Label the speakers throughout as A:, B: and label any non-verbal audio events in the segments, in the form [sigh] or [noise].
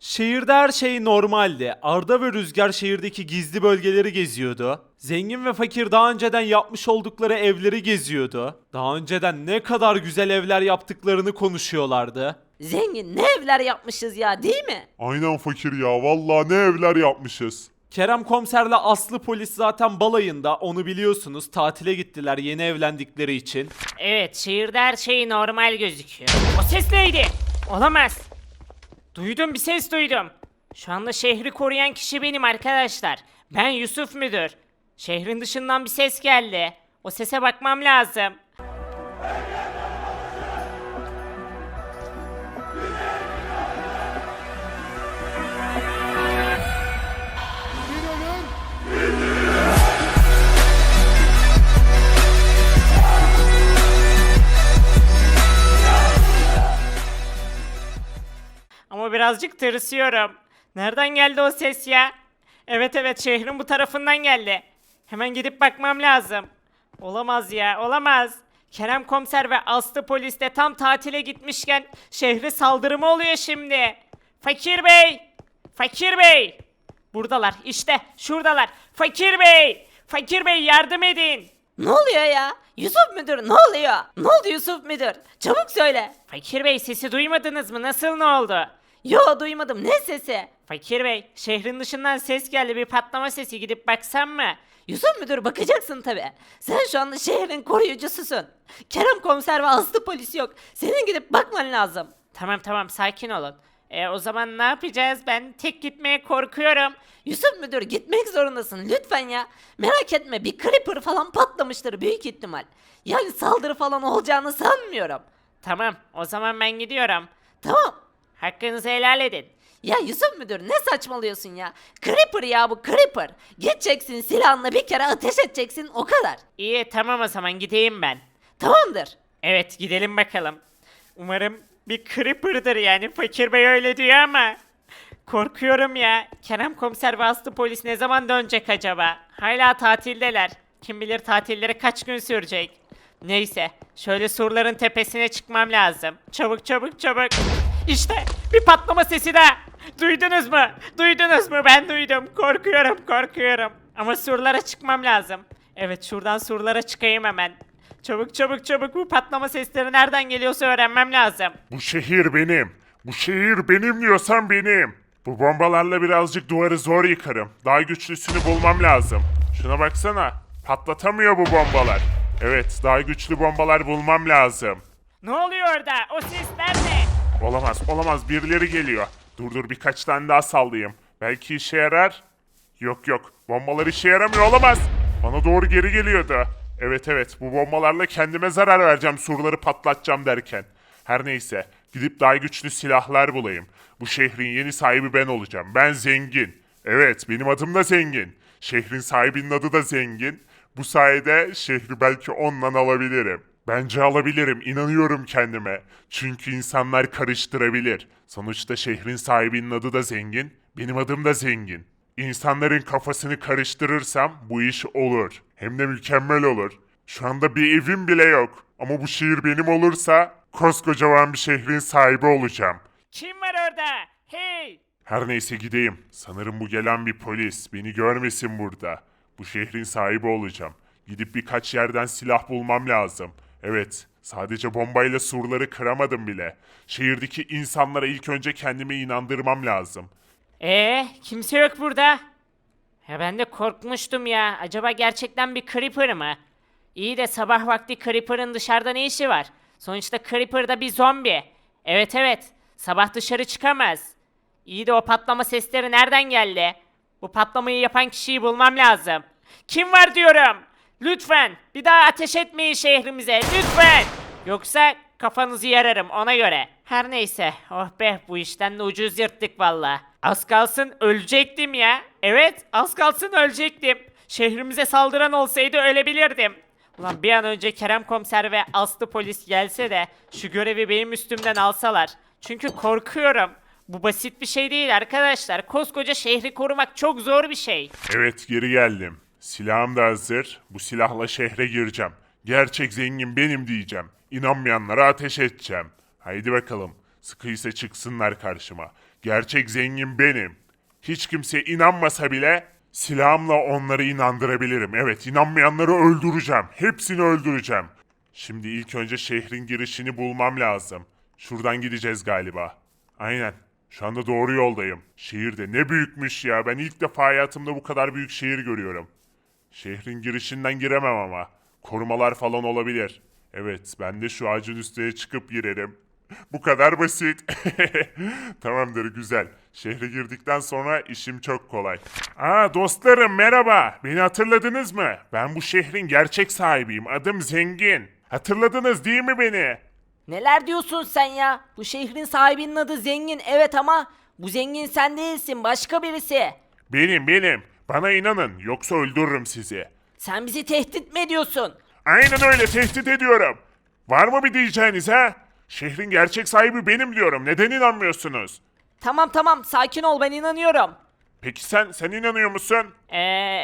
A: Şehirde her şey normaldi. Arda ve Rüzgar şehirdeki gizli bölgeleri geziyordu. Zengin ve fakir daha önceden yapmış oldukları evleri geziyordu. Daha önceden ne kadar güzel evler yaptıklarını konuşuyorlardı.
B: Zengin ne evler yapmışız ya değil mi?
C: Aynen fakir ya vallahi ne evler yapmışız.
A: Kerem komiserle Aslı polis zaten balayında onu biliyorsunuz tatile gittiler yeni evlendikleri için.
D: Evet, şehirde her şey normal gözüküyor. O ses neydi? Olamaz. Duydum bir ses duydum. Şu anda şehri koruyan kişi benim arkadaşlar. Ben Yusuf müdür. Şehrin dışından bir ses geldi. O sese bakmam lazım. Ama birazcık tırsıyorum. Nereden geldi o ses ya? Evet evet şehrin bu tarafından geldi. Hemen gidip bakmam lazım. Olamaz ya olamaz. Kerem komiser ve Aslı polis de tam tatile gitmişken şehre saldırı mı oluyor şimdi? Fakir bey! Fakir bey! Buradalar işte şuradalar. Fakir bey! Fakir bey yardım edin.
B: Ne oluyor ya? Yusuf müdür ne oluyor? Ne oldu Yusuf müdür? Çabuk söyle.
D: Fakir bey sesi duymadınız mı? Nasıl ne oldu?
B: Yo duymadım ne sesi?
D: Fakir bey şehrin dışından ses geldi bir patlama sesi gidip baksam mı?
B: Yusuf müdür bakacaksın tabi. Sen şu anda şehrin koruyucususun. Kerem komiser ve Aslı polis yok. Senin gidip bakman lazım.
D: Tamam tamam sakin olun. E, o zaman ne yapacağız? Ben tek gitmeye korkuyorum.
B: Yusuf müdür gitmek zorundasın lütfen ya. Merak etme bir creeper falan patlamıştır büyük ihtimal. Yani saldırı falan olacağını sanmıyorum.
D: Tamam o zaman ben gidiyorum.
B: Tamam.
D: Hakkınızı helal edin.
B: Ya Yusuf müdür ne saçmalıyorsun ya? Creeper ya bu creeper. Gideceksin silahınla bir kere ateş edeceksin o kadar.
D: İyi tamam o zaman gideyim ben.
B: Tamamdır.
D: Evet gidelim bakalım. Umarım bir creeper'dır yani fakir bey öyle diyor ama. Korkuyorum ya. Kerem komiser ve Aslı polis ne zaman dönecek acaba? Hala tatildeler. Kim bilir tatilleri kaç gün sürecek. Neyse şöyle surların tepesine çıkmam lazım. Çabuk çabuk çabuk. İşte bir patlama sesi de. Duydunuz mu? Duydunuz mu? Ben duydum. Korkuyorum korkuyorum. Ama surlara çıkmam lazım. Evet şuradan surlara çıkayım hemen. Çabuk çabuk çabuk bu patlama sesleri nereden geliyorsa öğrenmem lazım.
C: Bu şehir benim. Bu şehir benim diyorsan benim. Bu bombalarla birazcık duvarı zor yıkarım. Daha güçlüsünü bulmam lazım. Şuna baksana. Patlatamıyor bu bombalar. Evet, daha güçlü bombalar bulmam lazım.
D: Ne oluyor orada? O sesler ne?
C: Olamaz, olamaz. Birileri geliyor. Dur dur birkaç tane daha sallayayım. Belki işe yarar. Yok yok. Bombalar işe yaramıyor olamaz. Bana doğru geri geliyordu. Evet evet bu bombalarla kendime zarar vereceğim surları patlatacağım derken. Her neyse gidip daha güçlü silahlar bulayım. Bu şehrin yeni sahibi ben olacağım. Ben zengin. Evet benim adım da zengin. Şehrin sahibinin adı da zengin. Bu sayede şehri belki ondan alabilirim. Bence alabilirim, inanıyorum kendime. Çünkü insanlar karıştırabilir. Sonuçta şehrin sahibinin adı da zengin, benim adım da zengin. İnsanların kafasını karıştırırsam bu iş olur. Hem de mükemmel olur. Şu anda bir evim bile yok. Ama bu şehir benim olursa koskocaman bir şehrin sahibi olacağım.
D: Kim var orada? Hey!
C: Her neyse gideyim. Sanırım bu gelen bir polis. Beni görmesin burada. Bu şehrin sahibi olacağım. Gidip birkaç yerden silah bulmam lazım. Evet, sadece bombayla surları kıramadım bile. Şehirdeki insanlara ilk önce kendime inandırmam lazım.
D: Ee, kimse yok burada. Ya ben de korkmuştum ya. Acaba gerçekten bir creeper mı? İyi de sabah vakti creeper'ın dışarıda ne işi var? Sonuçta creeper da bir zombi. Evet evet. Sabah dışarı çıkamaz. İyi de o patlama sesleri nereden geldi? Bu patlamayı yapan kişiyi bulmam lazım. Kim var diyorum? Lütfen bir daha ateş etmeyin şehrimize lütfen. Yoksa kafanızı yararım ona göre. Her neyse oh be bu işten de ucuz yırttık valla. Az kalsın ölecektim ya. Evet az kalsın ölecektim. Şehrimize saldıran olsaydı ölebilirdim. Ulan bir an önce Kerem komiser ve Aslı polis gelse de şu görevi benim üstümden alsalar. Çünkü korkuyorum. Bu basit bir şey değil arkadaşlar. Koskoca şehri korumak çok zor bir şey.
C: Evet, geri geldim. Silahım da hazır. Bu silahla şehre gireceğim. Gerçek zengin benim diyeceğim. İnanmayanlara ateş edeceğim. Haydi bakalım. Sıkıysa çıksınlar karşıma. Gerçek zengin benim. Hiç kimse inanmasa bile silahımla onları inandırabilirim. Evet inanmayanları öldüreceğim. Hepsini öldüreceğim. Şimdi ilk önce şehrin girişini bulmam lazım. Şuradan gideceğiz galiba. Aynen. Şu anda doğru yoldayım. Şehir de ne büyükmüş ya. Ben ilk defa hayatımda bu kadar büyük şehir görüyorum. Şehrin girişinden giremem ama. Korumalar falan olabilir. Evet, ben de şu ağacın üstüne çıkıp girerim. Bu kadar basit. [laughs] Tamamdır, güzel. Şehre girdikten sonra işim çok kolay. Aa dostlarım merhaba. Beni hatırladınız mı? Ben bu şehrin gerçek sahibiyim. Adım Zengin. Hatırladınız değil mi beni?
B: Neler diyorsun sen ya? Bu şehrin sahibinin adı zengin evet ama bu zengin sen değilsin başka birisi.
C: Benim benim. Bana inanın yoksa öldürürüm sizi.
B: Sen bizi tehdit mi ediyorsun?
C: Aynen öyle tehdit ediyorum. Var mı bir diyeceğiniz ha? Şehrin gerçek sahibi benim diyorum. Neden inanmıyorsunuz?
B: Tamam tamam sakin ol ben inanıyorum.
C: Peki sen, sen inanıyor musun?
D: Ee,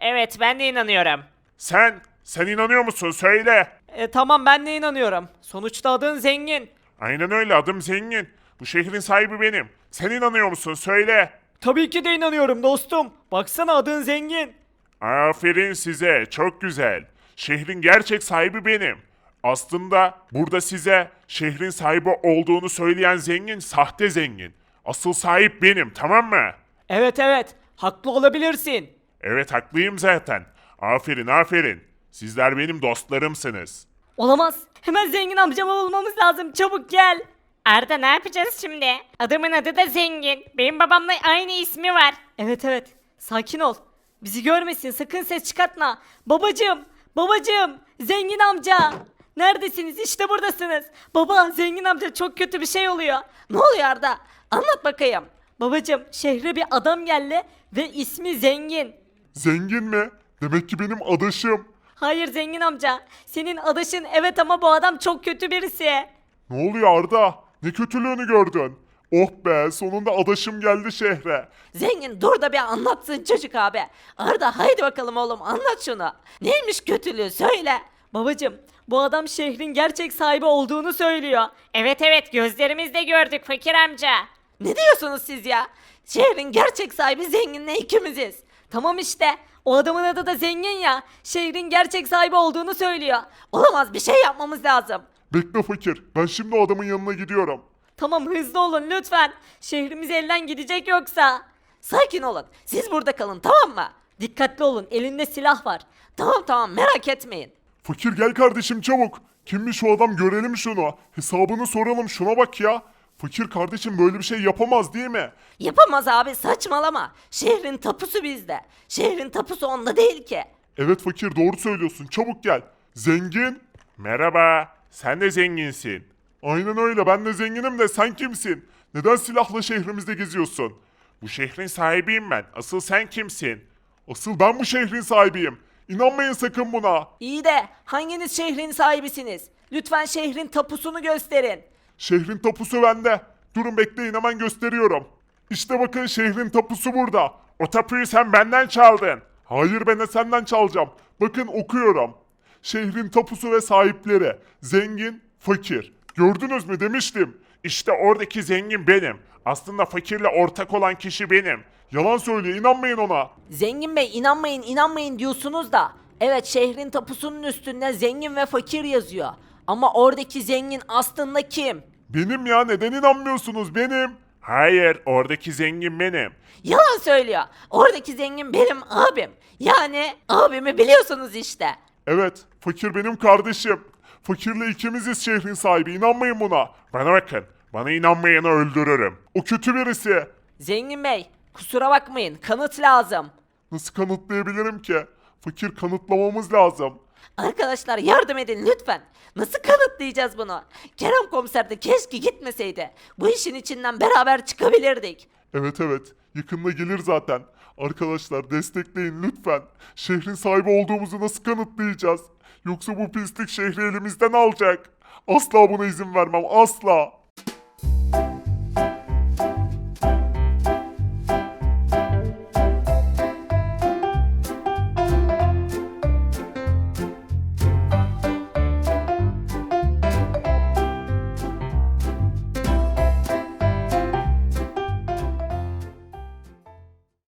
D: evet ben de inanıyorum.
C: Sen, sen inanıyor musun? Söyle.
E: E, tamam ben de inanıyorum. Sonuçta adın zengin.
C: Aynen öyle adım zengin. Bu şehrin sahibi benim. Sen inanıyor musun? Söyle.
E: Tabii ki de inanıyorum dostum. Baksana adın zengin.
C: Aferin size. Çok güzel. Şehrin gerçek sahibi benim. Aslında burada size şehrin sahibi olduğunu söyleyen zengin sahte zengin. Asıl sahip benim tamam mı?
E: Evet evet haklı olabilirsin.
C: Evet haklıyım zaten. Aferin aferin. Sizler benim dostlarımsınız.
E: Olamaz. Hemen zengin amcamı bulmamız lazım. Çabuk gel.
D: Arda ne yapacağız şimdi? Adamın adı da Zengin. Benim babamla aynı ismi var.
E: Evet evet. Sakin ol. Bizi görmesin. Sakın ses çıkartma. Babacığım. Babacığım. Zengin amca. Neredesiniz? İşte buradasınız. Baba zengin amca çok kötü bir şey oluyor.
B: Ne oluyor Arda? Anlat bakayım.
E: Babacığım şehre bir adam geldi ve ismi zengin.
C: Zengin mi? Demek ki benim adaşım.
E: Hayır zengin amca. Senin adaşın evet ama bu adam çok kötü birisi.
C: Ne oluyor Arda? Ne kötülüğünü gördün? Oh be sonunda adaşım geldi şehre.
B: Zengin dur da bir anlatsın çocuk abi. Arda haydi bakalım oğlum anlat şunu. Neymiş kötülüğü söyle.
E: Babacığım bu adam şehrin gerçek sahibi olduğunu söylüyor.
D: Evet evet gözlerimizle gördük fakir amca.
B: Ne diyorsunuz siz ya? Şehrin gerçek sahibi zenginle ikimiziz.
E: Tamam işte o adamın adı da zengin ya. Şehrin gerçek sahibi olduğunu söylüyor.
B: Olamaz bir şey yapmamız lazım.
C: Bekle fakir. Ben şimdi o adamın yanına gidiyorum.
E: Tamam hızlı olun lütfen. Şehrimiz elden gidecek yoksa.
B: Sakin olun. Siz burada kalın tamam mı?
E: Dikkatli olun elinde silah var.
B: Tamam tamam merak etmeyin.
C: Fakir gel kardeşim çabuk. Kimmiş o adam görelim şunu. Hesabını soralım şuna bak ya. Fakir kardeşim böyle bir şey yapamaz değil mi?
B: Yapamaz abi saçmalama. Şehrin tapusu bizde. Şehrin tapusu onda değil ki.
C: Evet fakir doğru söylüyorsun çabuk gel. Zengin. Merhaba. Sen de zenginsin. Aynen öyle ben de zenginim de sen kimsin? Neden silahla şehrimizde geziyorsun? Bu şehrin sahibiyim ben. Asıl sen kimsin? Asıl ben bu şehrin sahibiyim. İnanmayın sakın buna.
B: İyi de hanginiz şehrin sahibisiniz? Lütfen şehrin tapusunu gösterin.
C: Şehrin tapusu bende. Durun bekleyin hemen gösteriyorum. İşte bakın şehrin tapusu burada. O tapuyu sen benden çaldın. Hayır ben de senden çalacağım. Bakın okuyorum. Şehrin tapusu ve sahipleri. Zengin, fakir. Gördünüz mü demiştim. İşte oradaki zengin benim. Aslında fakirle ortak olan kişi benim. Yalan söylüyor inanmayın ona.
B: Zengin bey inanmayın inanmayın diyorsunuz da. Evet şehrin tapusunun üstünde zengin ve fakir yazıyor. Ama oradaki zengin aslında kim?
C: Benim ya neden inanmıyorsunuz benim? Hayır oradaki zengin benim.
B: Yalan söylüyor. Oradaki zengin benim abim. Yani abimi biliyorsunuz işte.
C: Evet, fakir benim kardeşim. Fakirle ikimiziz şehrin sahibi, inanmayın buna. Bana bakın, bana inanmayanı öldürürüm. O kötü birisi.
B: Zengin bey kusura bakmayın kanıt lazım.
C: Nasıl kanıtlayabilirim ki? Fakir kanıtlamamız lazım.
B: Arkadaşlar yardım edin lütfen. Nasıl kanıtlayacağız bunu? Kerem komiser de keşke gitmeseydi. Bu işin içinden beraber çıkabilirdik.
C: Evet evet, yakında gelir zaten. Arkadaşlar destekleyin lütfen. Şehrin sahibi olduğumuzu nasıl kanıtlayacağız? Yoksa bu pislik şehri elimizden alacak. Asla buna izin vermem, asla.